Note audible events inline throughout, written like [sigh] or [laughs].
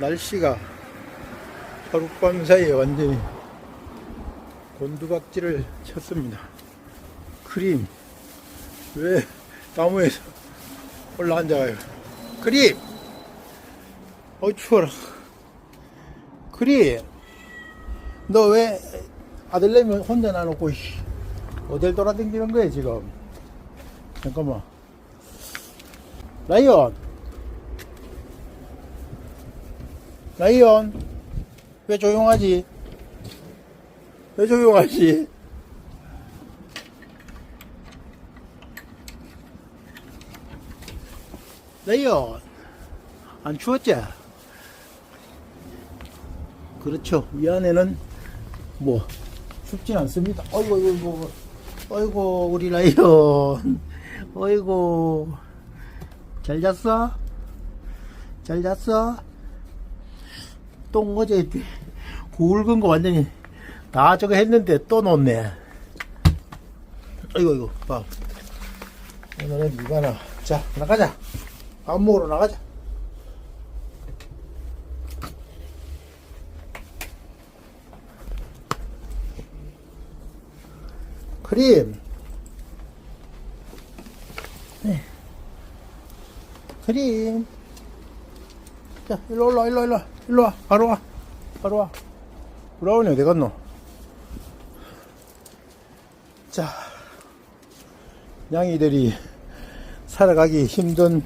날씨가 하룻밤 사이에 완전히 곤두박질을 쳤습니다. 크림, 왜 나무에서 올라 앉아가요? 크림! 어, 추워라. 크림! 너 왜 아들내미 혼자 놔놓고, 씨, 어딜 돌아다니는 거야, 지금? 잠깐만. 라이언! 라이언! 왜 조용하지? 왜 조용하지? 라이언! 안 추웠지? 그렇죠. 이 안에는 뭐 춥진 않습니다. 어이구, 어이구, 어이구, 우리 라이언. 어이구. 잘 잤어? 잘 잤어? 똥 어제 굵은 거 완전히 다 저거 했는데 또 놓네. 아이고, 이거, 봐. 오늘은 이거나. 자, 나가자. 밥 먹으러 나가자. 크림. 네. 크림. 자, 일로 올라, 일로, 일로, 일로 와. 바로 와. 바로 와. 브라운이 어디 갔노? 자, 양이들이 살아가기 힘든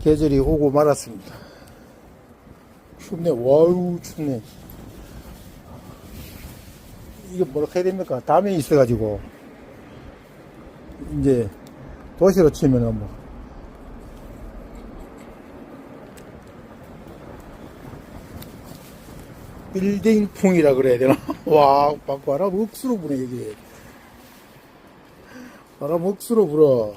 계절이 오고 말았습니다. 춥네. 와우, 춥네. 이게 뭐라 해야 됩니까? 담이 있어가지고, 이제, 도시로 치면은 뭐, 빌딩풍이라 그래야 되나? [laughs] 와, 바- 바람 억수로 부네, 이게. 바람 억수로 불어.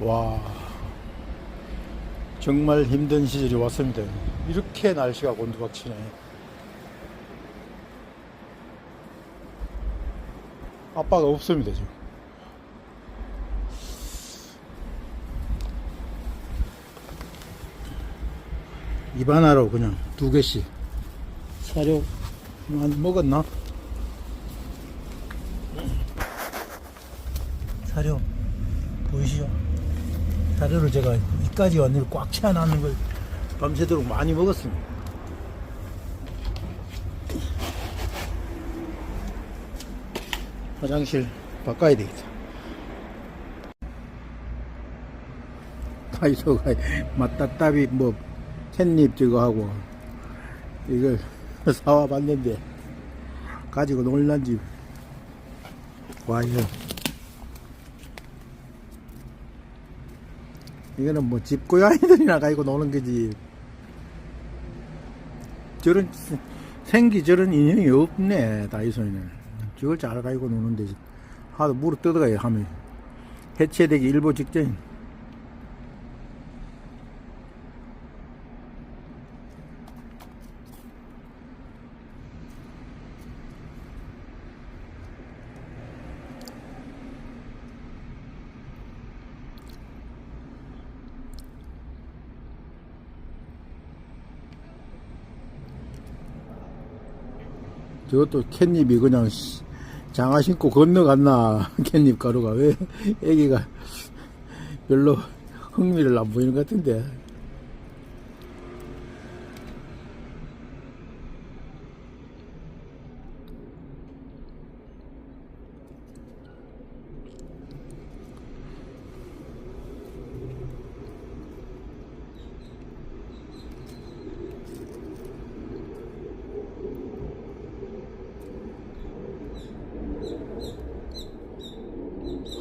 와 정말 힘든 시절이 왔습니다. 이렇게 날씨가 곤두박치네. 아빠가 없습니다 지금. 입안하로 그냥 두 개씩 사료 많이 먹었나? 사료 보이시죠? 사료를 제가 이까지 완전히 꽉 채워놨는 걸 밤새도록 많이 먹었습니다. 화장실 바꿔야 되겠다. 다이소가 맛따따비 뭐 캣닙 저거 하고 이걸 [laughs] 사와 봤는데 가지고 놀란지 와요. 이거는 뭐 집고양이들이나 가지고 노는 거지. 저런 생기 저런 인형이 없네 다이소에는. 저걸 잘 가지고 노는데 하도 물어 뜯어가야 하면 해체되기 일보 직전. 저것도 캣닙이 그냥 씨, 장화 신고 건너갔나 [laughs] 캣닙 가루가. 왜 애기가 별로 흥미를 안 보이는 것 같은데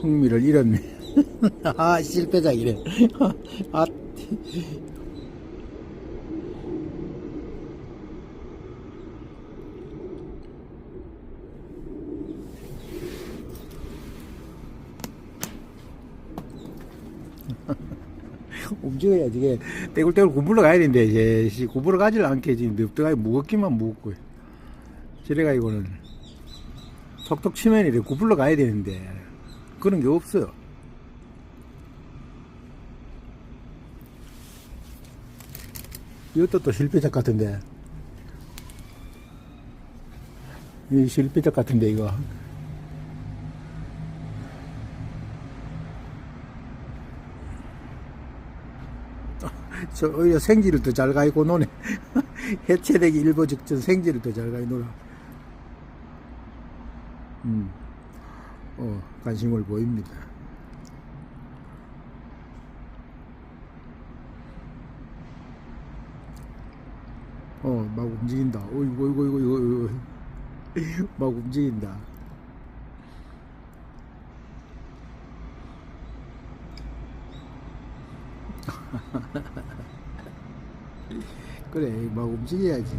흥미를 잃었네 [laughs] 아 실패작이래 [laughs] 아 [laughs] 움직여야지. 이게 떼굴떼굴 구불러 가야 되는데, 이제, 씨, 구불러 가질 않게 지금 냅두가 무겁기만 무겁고. 저래가 이거는 톡톡 치면 이래 구불러 가야 되는데, 그런 게 없어요. 이것도 또 실패작 같은데. 이 실패작 같은데, 이거. [laughs] 저 오히려 생지를 더 잘 가있고 노네. [laughs] 해체되기 일보 직전 생지를 더 잘 가이 놀아. 음, 어, 관심을 보입니다. 어, 막 움직인다. 어이구, 어이구, 어이구, 어이구. 막 움직인다. [laughs] 그래, 막 움직여야지.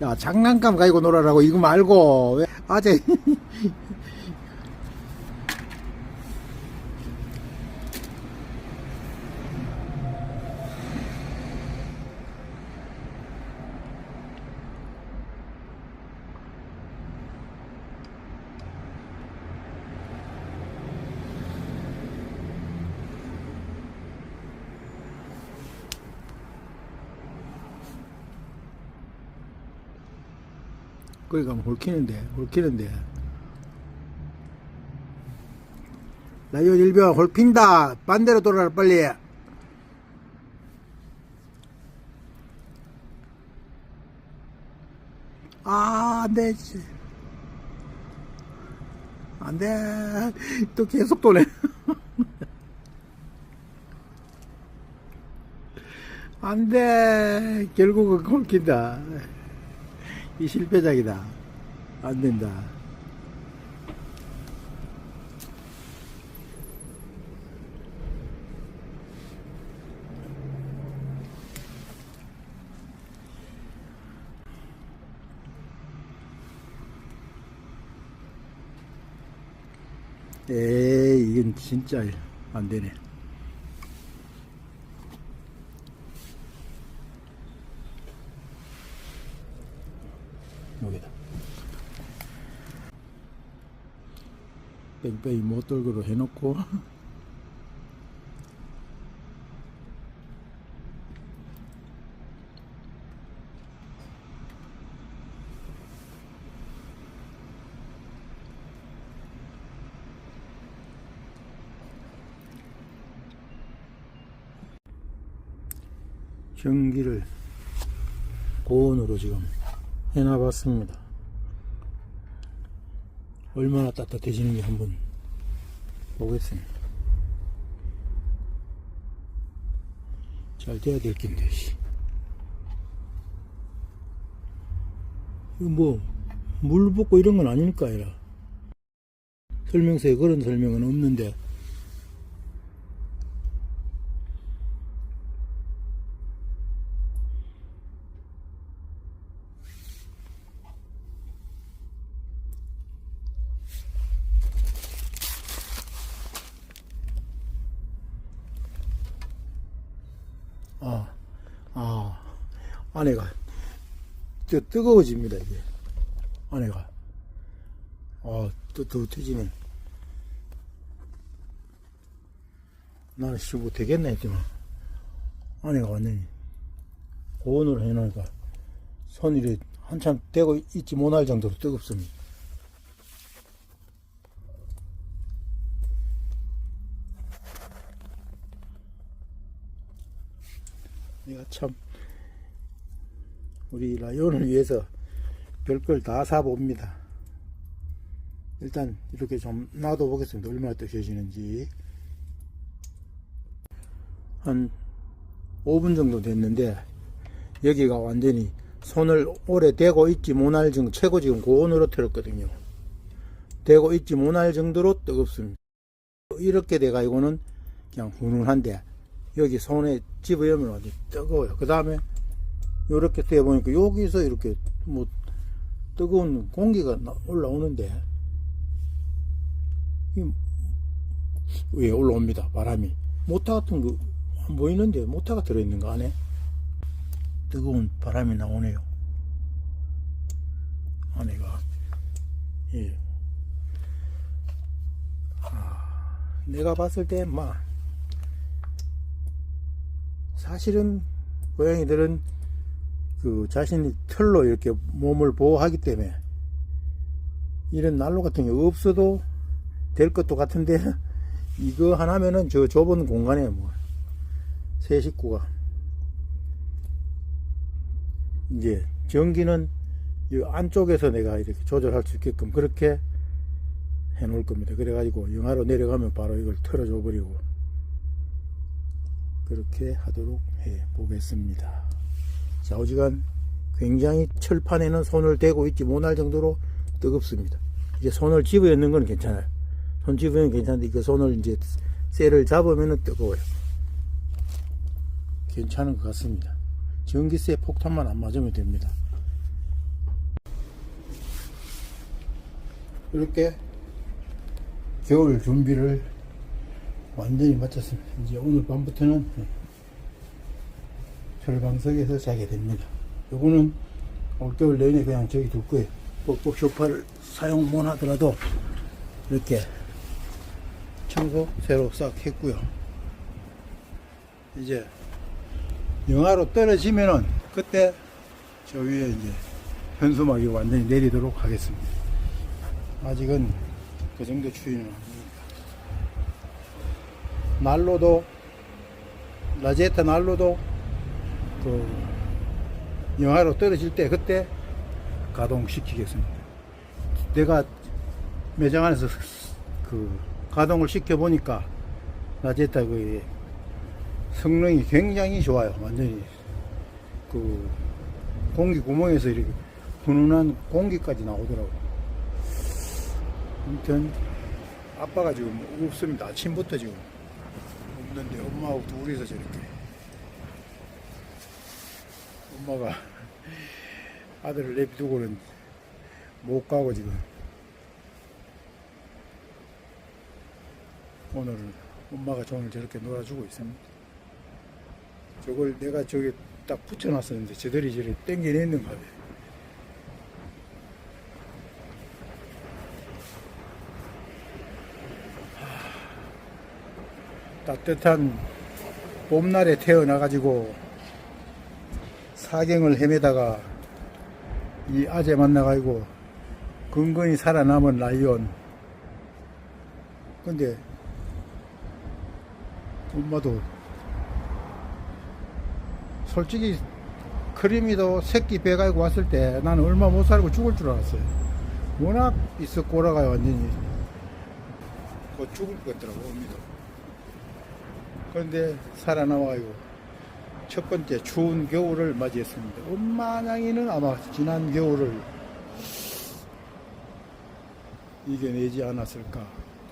야, 장난감 가지고 놀아라고 이거 말고, 왜, 아재. [laughs] 거기 가면 홀키는데, 홀키는데. 라이온 일병 홀핀다! 반대로 돌아라, 빨리! 아, 안 돼, 씨. 안 돼. 또 계속 도네. [laughs] 안 돼. 결국은 홀킨다. 이 실패작이다. 안 된다. 에이, 이건 진짜 안 되네. 여기다. 뺑뺑이 못 돌고로 해놓고 전기를 고온으로 지금 해놔봤습니다. 얼마나 따뜻해지는지 한번 보겠습니다. 잘 돼야 될 텐데, 씨. 이거 뭐, 물 붓고 이런 건 아니니까, 아니라. 설명서에 그런 설명은 없는데, 아, 아, 안에가, 저 뜨거워집니다, 이게. 안에가. 아, 또, 더 터지네. 나는 씨, 뭐 되겠나 했지만, 안에가 완전히, 고온으로 해놓으니까, 손이 한참 떼고 있지 못할 정도로 뜨겁습니다. 내가 참 우리 라이온을 위해서 별걸 다 사봅니다. 일단 이렇게 좀 놔둬 보겠습니다. 얼마나 뜨셔지는지 한 5분 정도 됐는데 여기가 완전히 손을 오래 대고 있지 못할 정도 최고 지금 고온으로 틀었거든요. 대고 있지 못할 정도로 뜨겁습니다. 이렇게 돼가지고는 그냥 훈훈한데 여기 손에 집어여면 완전 뜨거워요. 그 다음에 요렇게 떼보니까 여기서 이렇게 뭐 뜨거운 공기가 나- 올라오는데 이 위에 올라옵니다. 바람이. 모타 같은 거 안 보이는데 모타가 들어있는 거 안에 뜨거운 바람이 나오네요. 안에가 예. 아, 내가 봤을 때, 막, 사실은, 고양이들은 그 자신이 털로 이렇게 몸을 보호하기 때문에, 이런 난로 같은 게 없어도 될 것도 같은데, [laughs] 이거 하나면은 저 좁은 공간에 뭐, 세 식구가, 이제, 전기는 이 안쪽에서 내가 이렇게 조절할 수 있게끔 그렇게 해 놓을 겁니다. 그래 가지고 영하로 내려가면 바로 이걸 틀어줘 버리고 그렇게 하도록 해 보겠습니다. 좌우지간 굉장히 철판에는 손을 대고 있지 못할 정도로 뜨겁습니다. 이제 손을 집어 넣는 건 괜찮아요. 손 집으면 괜찮은데 그 손을 이제 쇠를 잡으면 뜨거워요. 괜찮은 것 같습니다. 전기세 폭탄만 안 맞으면 됩니다. 이렇게 겨울 준비를 완전히 마쳤습니다. 이제 오늘 밤부터는 철방석에서 자게 됩니다. 요거는 올겨울 내내 그냥 저기 둘 거예요. 뻑뻑 쇼파를 사용 못 하더라도 이렇게 청소 새로 싹 했고요. 이제 영하로 떨어지면은 그때 저 위에 이제 현수막이 완전히 내리도록 하겠습니다. 아직은 그 정도 추위는 아닙니다. 난로도 라제타 난로도 그 영하로 떨어질 때 그때 가동시키겠습니다. 내가 매장 안에서 그 가동을 시켜 보니까 라제타 그 성능이 굉장히 좋아요. 완전히 그 공기 구멍에서 이렇게 훈훈한 공기까지 나오더라고요. 아무튼 아빠가 지금 없습니다. 아침부터 지금 없는데 엄마하고 둘이서 저렇게 엄마가 아들을 내비두고는 못 가고 지금 오늘은 엄마가 종일 저렇게 놀아주고 있습니다. 저걸 내가 저기 딱 붙여놨었는데 저들이 저리 땡겨냈는가 봐요. 따뜻한 봄날에 태어나가지고 사경을 헤매다가 이 아재 만나가지고 근근히 살아남은 라이온. 근데 엄마도 솔직히 크리미도 새끼 배가지고 왔을 때 나는 얼마 못 살고 죽을 줄 알았어요. 워낙 있어 꼬라가 완전히 곧 죽을 것 같더라고 엄니도. 그런데 살아남아가지고 첫 번째 추운 겨울을 맞이했습니다. 엄마냥이는 아마 지난 겨울을 이겨내지 않았을까.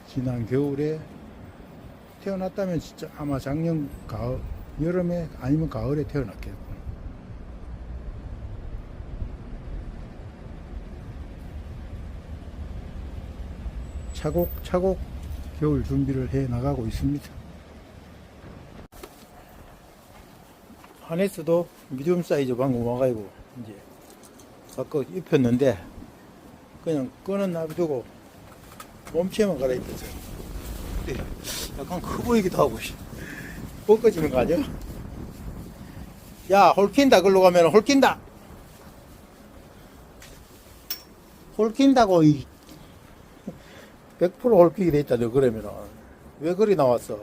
지난 겨울에 태어났다면 진짜 아마 작년 가을, 여름에 아니면 가을에 태어났겠고. 차곡차곡 겨울 준비를 해 나가고 있습니다. 하네스도 미디움 사이즈 방금 와가지고 이제 바꿔 입혔는데 그냥 끄는 놔두고 몸체만 갈아입혔어요. 근데 약간 커 보이기도 하고 씨. 벗겨지는 거 아니야? 야 홀킨다 글로 가면 홀킨다 홀킨다고 이 [laughs] 100% 홀키게 돼 있다 너 그러면은 왜 그리 나왔어?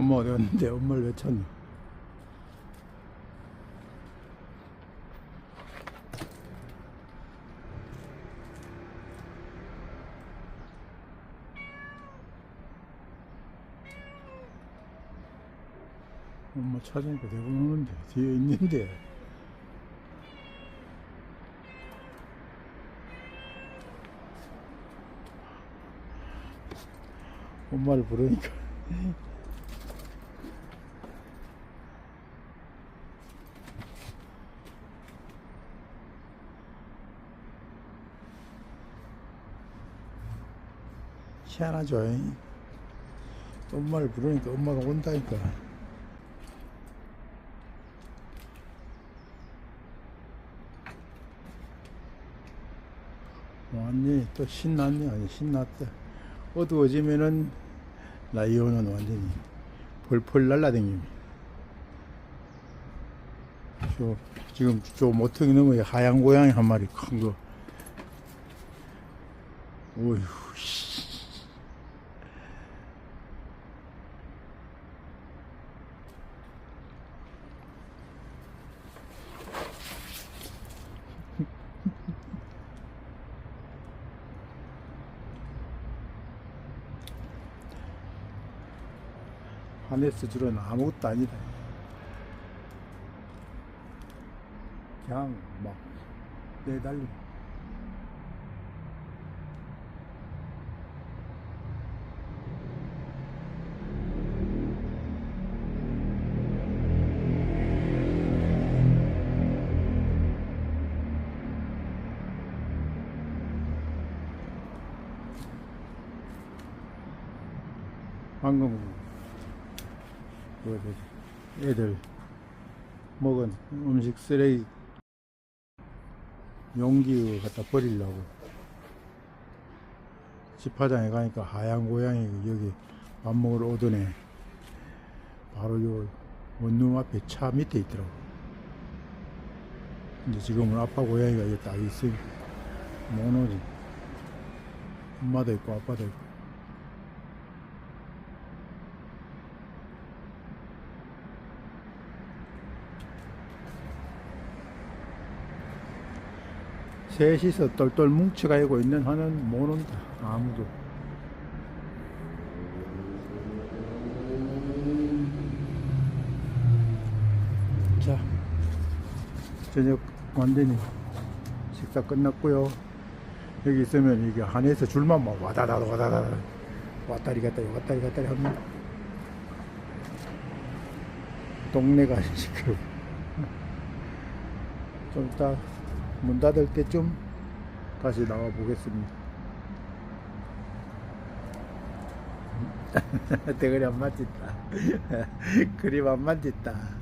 너무 어려웠는데 엄마를 왜 찾니? 엄마 찾으니까 대고 오는데 뒤에 있는데 엄마를 부르니까 희한하죠 잉? 엄마를 부르니까 엄마가 온다니까. 완전히 또 신났네 아니 신났다 어두워지면은 라이온은 완전히 펄펄 날라다닙니다 저 지금 저 모퉁이 너머에 하얀 고양이 한 마리 큰 거. 오휴 씨. 하네스 줄은 아무것도 아니다. 그냥 막 내달리. 방금 그 애들 먹은 음식 쓰레기 용기 갖다 버리려고 집화장에 가니까 하얀 고양이 여기 밥 먹으러 오더네 바로 요 원룸 앞에 차 밑에 있더라고. 근데 지금은 아빠 고양이가 여기 딱 있으니 못 오지. 엄마도 있고 아빠도 있고 셋이서 똘똘 뭉쳐가고 있는 한은 못 온다 아무도. 자 저녁 완전히 식사 끝났고요. 여기 있으면 이게 한에서 줄만 막 와다다 와다다 왔다리 갔다리 왔다리 갔다리 합니다 동네가 [laughs] 지금 좀 이따 문 닫을 때쯤 다시 나와 보겠습니다. [laughs] 대가리 안 맞았다. [laughs] 그림 안 맞았다.